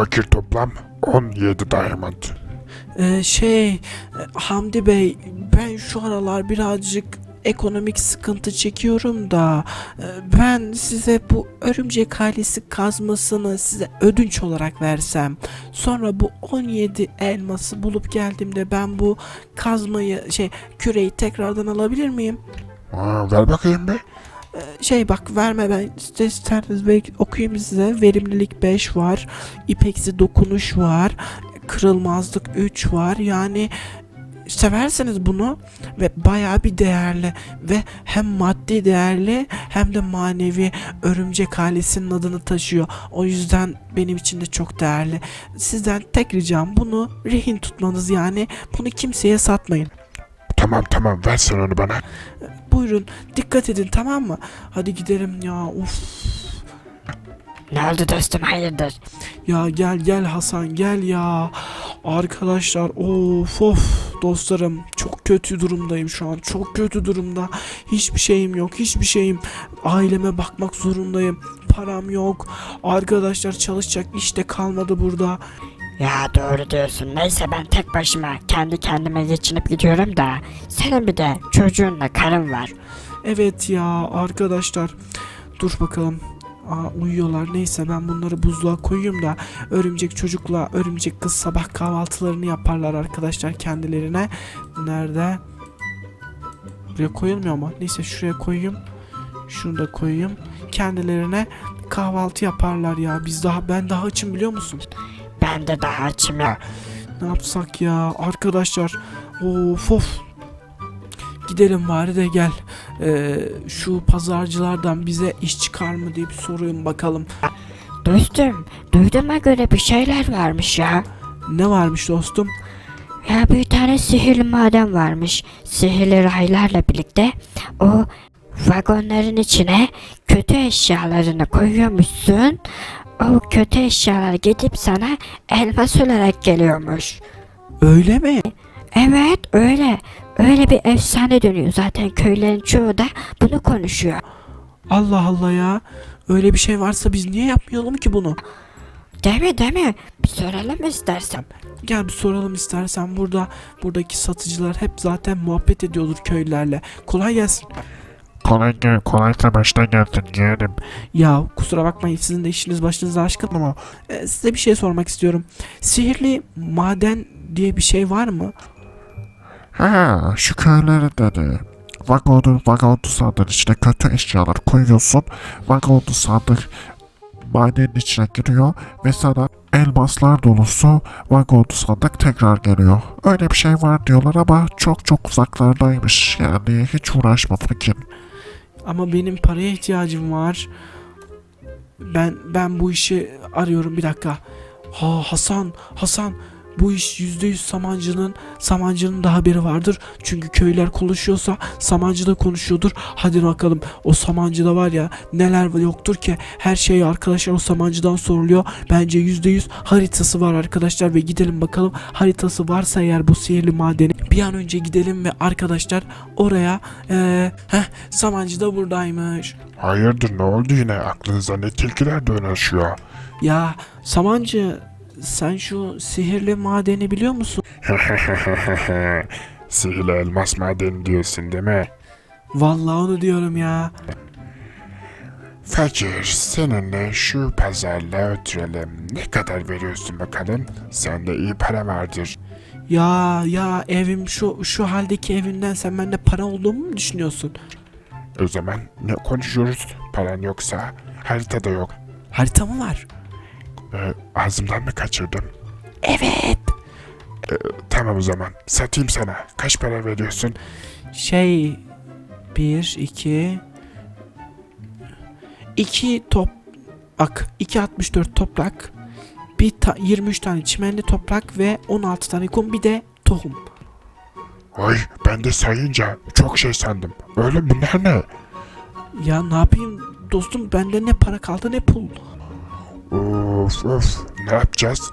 Fakir toplam 17 diamond. Ee, şey Hamdi Bey ben şu aralar birazcık ekonomik sıkıntı çekiyorum da e, ben size bu örümcek ailesi kazmasını size ödünç olarak versem sonra bu 17 elması bulup geldiğimde ben bu kazmayı şey küreyi tekrardan alabilir miyim? Aa, ver bakayım bir. Ee, şey bak verme ben size isterseniz belki okuyayım size verimlilik 5 var ipeksi dokunuş var kırılmazlık 3 var yani severseniz bunu ve bayağı bir değerli ve hem maddi değerli hem de manevi örümcek ailesinin adını taşıyor. O yüzden benim için de çok değerli. Sizden tek ricam bunu rehin tutmanız yani bunu kimseye satmayın. Tamam tamam ver sen onu bana. Buyurun dikkat edin tamam mı? Hadi gidelim ya uf. Ne oldu dostum hayırdır? Ya gel gel Hasan gel ya. Arkadaşlar of of dostlarım çok kötü durumdayım şu an. Çok kötü durumda. Hiçbir şeyim yok. Hiçbir şeyim. Aileme bakmak zorundayım. Param yok. Arkadaşlar çalışacak işte kalmadı burada. Ya doğru diyorsun. Neyse ben tek başıma kendi kendime geçinip gidiyorum da senin bir de çocuğunla karın var. Evet ya arkadaşlar. Dur bakalım. Aa, uyuyorlar. Neyse ben bunları buzluğa koyayım da örümcek çocukla örümcek kız sabah kahvaltılarını yaparlar arkadaşlar kendilerine. Nerede? Buraya koyulmuyor mu? Neyse şuraya koyayım. Şunu da koyayım. Kendilerine kahvaltı yaparlar ya. Biz daha ben daha açım biliyor musun? Ben de daha açım ya. Ne yapsak ya arkadaşlar of of Gidelim bari de gel Ee, şu pazarcılardan bize iş çıkar mı diye bir sorayım bakalım Dostum duyduğuma göre bir şeyler varmış ya. Ne varmış dostum Ya bir tane sihirli maden varmış. Sihirli raylarla birlikte o vagonların içine kötü eşyalarını koyuyormuşsun. O kötü eşyalar gidip sana elmas olarak geliyormuş. Öyle mi? Evet öyle. Öyle bir efsane dönüyor zaten köylerin çoğu da bunu konuşuyor. Allah Allah ya Öyle bir şey varsa biz niye yapmayalım ki bunu Değil mi değil mi? Bir soralım istersen. Gel bir soralım istersen burada Buradaki satıcılar hep zaten muhabbet ediyordur köylülerle Kolay gelsin Kolay gel, kolaysa başta gelsin yeğenim. Ya kusura bakmayın sizin de işiniz başınıza aşkın ama e, size bir şey sormak istiyorum. Sihirli maden diye bir şey var mı? Ha, şu köyleri dedi. Vagonu, vagonlu sandığın içine kötü eşyalar koyuyorsun. Vagonlu sandık madenin içine giriyor ve sana elmaslar dolusu vagonlu sandık tekrar geliyor. Öyle bir şey var diyorlar ama çok çok uzaklardaymış. Yani hiç uğraşma fakir. Ama benim paraya ihtiyacım var. Ben ben bu işi arıyorum bir dakika. Ha Hasan, Hasan bu iş yüzde yüz Samancı'nın Samancı'nın da haberi vardır. Çünkü köyler konuşuyorsa Samancı da konuşuyordur. Hadi bakalım o Samancı'da var ya neler yoktur ki her şey arkadaşlar o Samancı'dan soruluyor. Bence yüzde yüz haritası var arkadaşlar ve gidelim bakalım haritası varsa eğer bu sihirli madeni bir an önce gidelim ve arkadaşlar oraya eee heh, Samancı da buradaymış. Hayırdır ne oldu yine? Aklınıza ne tilkiler dolaşıyor? Ya Samancı sen şu sihirli madeni biliyor musun? Sihirli elmas madeni diyorsun değil mi? Vallahi onu diyorum ya. Fakir seninle şu pazarla ötürelim. Ne kadar veriyorsun bakalım? Sende iyi para vardır. Ya ya evim şu şu haldeki evimden sen bende para olduğumu mu düşünüyorsun? O zaman ne konuşuyoruz? Paran yoksa haritada yok. Harita mı var? Ee, ağzımdan mı kaçırdım? Evet. Tamam o zaman satayım sana. Kaç para veriyorsun? Şey 1 2 2 top bak 2.64 toprak bir ta- 23 tane çimenli toprak ve 16 tane kum bir de tohum. Oy ben de sayınca çok şey sandım. Öyle bunlar ne? Ya ne yapayım dostum bende ne para kaldı ne pul. Of of ne yapacağız?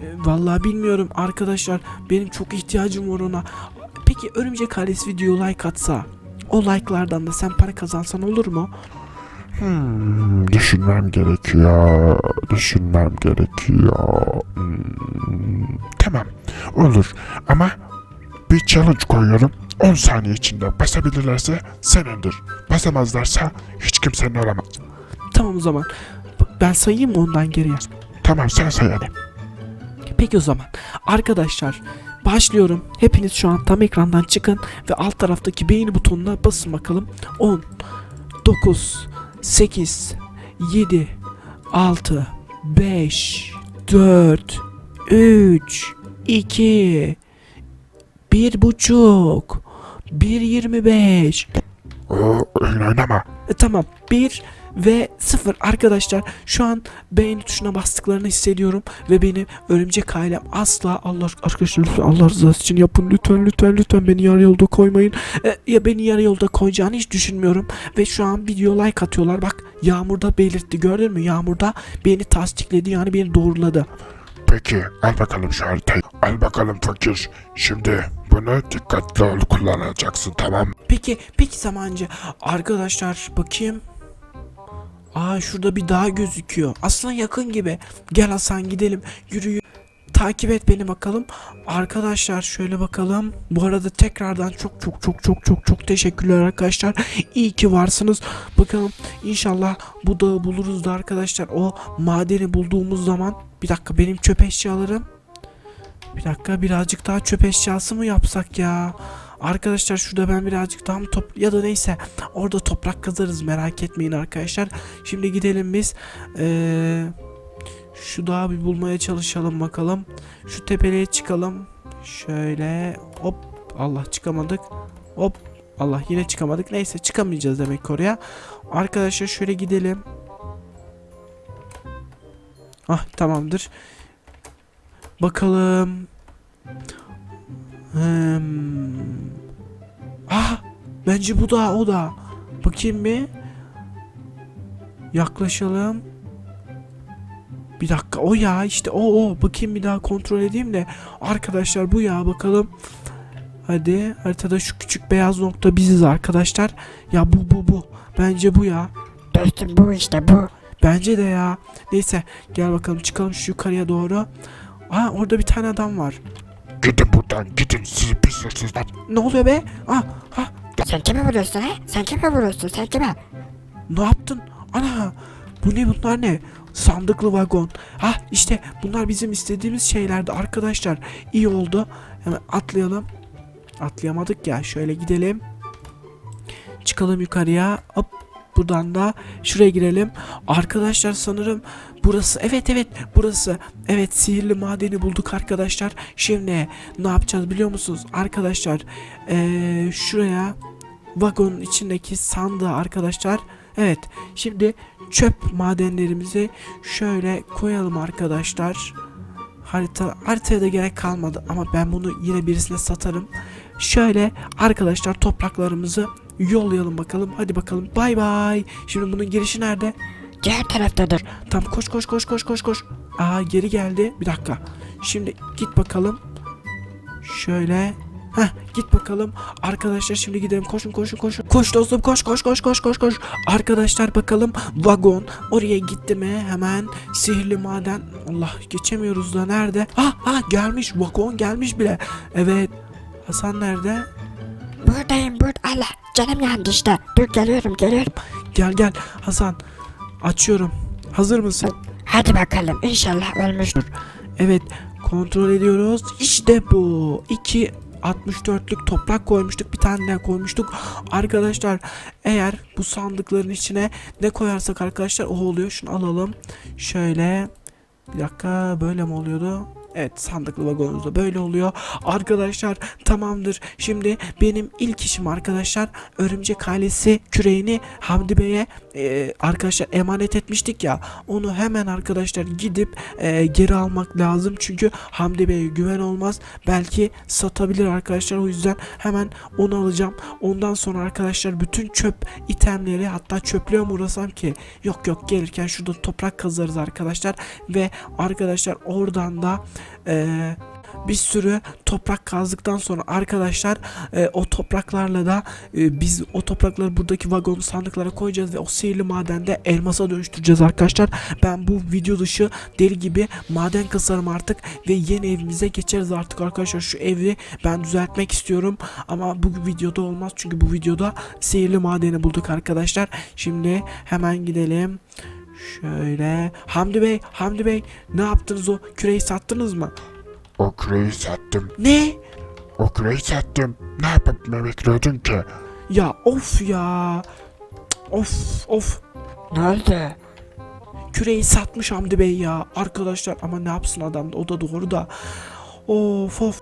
E, Vallahi bilmiyorum arkadaşlar. Benim çok ihtiyacım var ona. Peki Örümcek Ailesi video like atsa o like'lardan da sen para kazansan olur mu? Hmm, düşünmem gerekiyor. Düşünmem gerekiyor. Hmm, tamam. Olur. Ama bir challenge koyuyorum. 10 saniye içinde basabilirlerse senindir. Basamazlarsa hiç kimsenin olamaz. Tamam o zaman. Ben sayayım mı ondan geriye? Tamam sen say hadi. Peki o zaman. Arkadaşlar başlıyorum. Hepiniz şu an tam ekrandan çıkın ve alt taraftaki beğeni butonuna basın bakalım. 10 9 8 7 6 5 4 3 2 bir buçuk 1.25 Oo, oyun oynama. E, tamam 1 ve 0 arkadaşlar şu an beğeni tuşuna bastıklarını hissediyorum ve benim örümcek ailem asla Allah arkadaşlar lütfen Allah rızası için yapın lütfen lütfen lütfen beni yarı yolda koymayın E, ya beni yarı yolda koyacağını hiç düşünmüyorum ve şu an video like atıyorlar bak Yağmur da belirtti gördün mü Yağmur da beni tasdikledi yani beni doğruladı Peki al bakalım şu haritayı. Al bakalım fakir. Şimdi bunu dikkatli ol kullanacaksın tamam? Peki, peki Samancı. Arkadaşlar bakayım. Aa şurada bir dağ gözüküyor. Aslında yakın gibi. Gel Hasan gidelim. Yürü yürü. Takip et beni bakalım. Arkadaşlar şöyle bakalım. Bu arada tekrardan çok çok çok çok çok çok teşekkürler arkadaşlar. İyi ki varsınız. Bakalım inşallah bu dağı buluruz da arkadaşlar. O madeni bulduğumuz zaman bir dakika benim çöp eşyalarım. Bir dakika birazcık daha çöp eşyası mı yapsak ya? Arkadaşlar şurada ben birazcık daha mı top ya da neyse orada toprak kazarız merak etmeyin arkadaşlar. Şimdi gidelim biz Ee, şu dağı bir bulmaya çalışalım bakalım. Şu tepeliğe çıkalım. Şöyle hop Allah çıkamadık. Hop Allah yine çıkamadık. Neyse çıkamayacağız demek oraya. Arkadaşlar şöyle gidelim. Ah tamamdır. Bakalım. Hmm. Ah bence bu da o da. Bakayım bir. Yaklaşalım. Bir dakika o ya işte o o bakayım bir daha kontrol edeyim de arkadaşlar bu ya bakalım. Hadi haritada şu küçük beyaz nokta biziz arkadaşlar. Ya bu bu bu. Bence bu ya. Dostum bu işte bu. Bence de ya. Neyse gel bakalım çıkalım şu yukarıya doğru. Aa orada bir tane adam var. Gidin buradan gidin sizi pis hırsızlar. Ne oluyor be? Ah, ah Sen kime vuruyorsun he? Sen kime vuruyorsun? Sen kime? Ne yaptın? Ana! Bu ne bunlar ne? Sandıklı vagon. Ha işte bunlar bizim istediğimiz şeylerdi arkadaşlar. İyi oldu. Hemen atlayalım. Atlayamadık ya. Şöyle gidelim. Çıkalım yukarıya. Hop. Buradan da şuraya girelim. Arkadaşlar sanırım burası. Evet evet burası. Evet sihirli madeni bulduk arkadaşlar. Şimdi ne yapacağız biliyor musunuz? Arkadaşlar eee, şuraya vagonun içindeki sandığı arkadaşlar. Evet şimdi çöp madenlerimizi şöyle koyalım arkadaşlar. Harita haritaya da gerek kalmadı ama ben bunu yine birisine satarım. Şöyle arkadaşlar topraklarımızı yollayalım bakalım. Hadi bakalım. Bay bay. Şimdi bunun girişi nerede? Diğer taraftadır. Tam koş koş koş koş koş koş. Aa geri geldi. Bir dakika. Şimdi git bakalım. Şöyle. Heh git bakalım. Arkadaşlar şimdi gidelim. Koşun koşun koşun. Koş dostum koş koş koş koş koş koş. Arkadaşlar bakalım vagon oraya gitti mi? Hemen sihirli maden. Allah geçemiyoruz da nerede? Ah ah gelmiş vagon gelmiş bile. Evet. Hasan nerede? Buradayım burada. Allah canım yandı işte. Dur geliyorum geliyorum. Gel gel Hasan. Açıyorum. Hazır mısın? Hadi bakalım inşallah ölmüştür. Evet kontrol ediyoruz. İşte bu. 2 64'lük toprak koymuştuk. Bir tane daha koymuştuk. Arkadaşlar eğer bu sandıkların içine ne koyarsak arkadaşlar o oluyor. Şunu alalım. Şöyle bir dakika böyle mi oluyordu? Evet sandıklı vagonumuzda böyle oluyor. Arkadaşlar tamamdır. Şimdi benim ilk işim arkadaşlar örümcek ailesi küreğini Hamdi Bey'e e, arkadaşlar emanet etmiştik ya. Onu hemen arkadaşlar gidip e, geri almak lazım. Çünkü Hamdi Bey'e güven olmaz. Belki satabilir arkadaşlar. O yüzden hemen onu alacağım. Ondan sonra arkadaşlar bütün çöp itemleri hatta çöplüğe mi uğrasam ki? Yok yok gelirken şurada toprak kazarız arkadaşlar. Ve arkadaşlar oradan da e, bir sürü toprak kazdıktan sonra arkadaşlar e, o topraklarla da e, biz o toprakları buradaki vagon sandıklara koyacağız ve o sihirli madende elmasa dönüştüreceğiz arkadaşlar. Ben bu video dışı deli gibi maden kasarım artık ve yeni evimize geçeriz artık arkadaşlar. Şu evi ben düzeltmek istiyorum ama bu videoda olmaz çünkü bu videoda sihirli madeni bulduk arkadaşlar. Şimdi hemen gidelim. Şöyle Hamdi Bey, Hamdi Bey ne yaptınız o küreyi sattınız mı? O küreyi sattım. Ne? O küreyi sattım. Ne yapıp ne bekliyordun ki? Ya of ya. Cık, Of of. Ne oldu? Küreyi satmış Hamdi Bey ya. Arkadaşlar ama ne yapsın adam da o da doğru da. Of of.